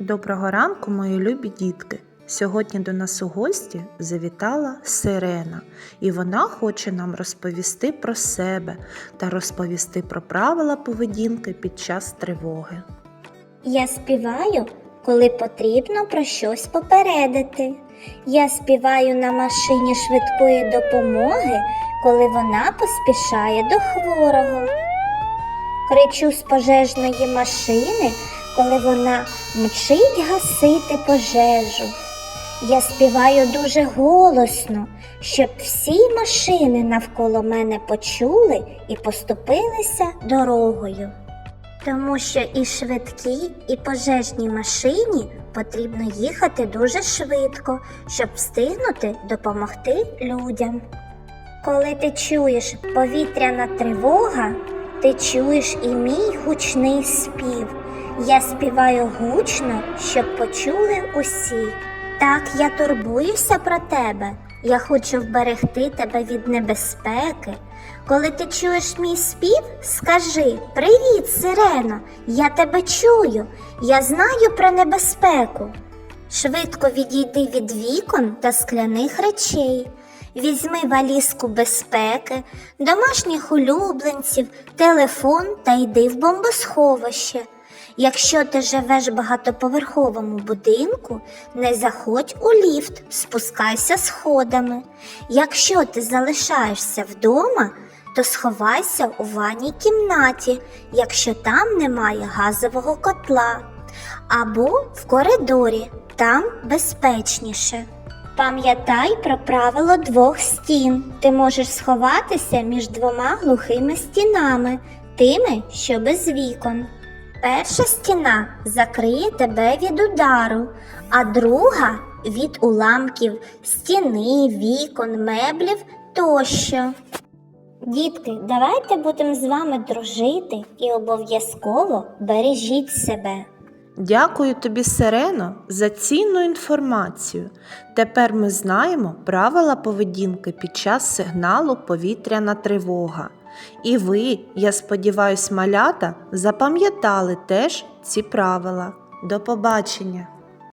Доброго ранку, мої любі дітки. Сьогодні до нас у гості завітала Сирена, і вона хоче нам розповісти про себе та розповісти про правила поведінки під час тривоги. Я співаю, коли потрібно про щось попередити. Я співаю на машині швидкої допомоги, коли вона поспішає до хворого. Кричу з пожежної машини, коли вона мчить гасити пожежу. Я співаю дуже голосно, щоб всі машини навколо мене почули і поступилися дорогою. Тому що і швидкій, і пожежній машині потрібно їхати дуже швидко, щоб встигнути допомогти людям. Коли ти чуєш повітряна тривога, ти чуєш і мій гучний спів. Я співаю гучно, щоб почули усі. Так, я турбуюся про тебе. Я хочу вберегти тебе від небезпеки. Коли ти чуєш мій спів, скажи Привіт, сирено! Я тебе чую, я знаю про небезпеку. Швидко відійди від вікон та скляних речей. Візьми валізку безпеки, домашніх улюбленців, телефон та йди в бомбосховище. Якщо ти живеш в багатоповерховому будинку, не заходь у ліфт, спускайся сходами. Якщо ти залишаєшся вдома, то сховайся у ванній кімнаті, якщо там немає газового котла, або в коридорі, там безпечніше. Пам'ятай про правило двох стін. Ти можеш сховатися між двома глухими стінами, тими, що без вікон. Перша стіна закриє тебе від удару, а друга від уламків стіни, вікон, меблів тощо. Дітки, давайте будемо з вами дружити і обов'язково бережіть себе. Дякую тобі, Сирено, за цінну інформацію. Тепер ми знаємо правила поведінки під час сигналу повітряна тривога. І ви, я сподіваюсь, малята, запам'ятали теж ці правила. До побачення!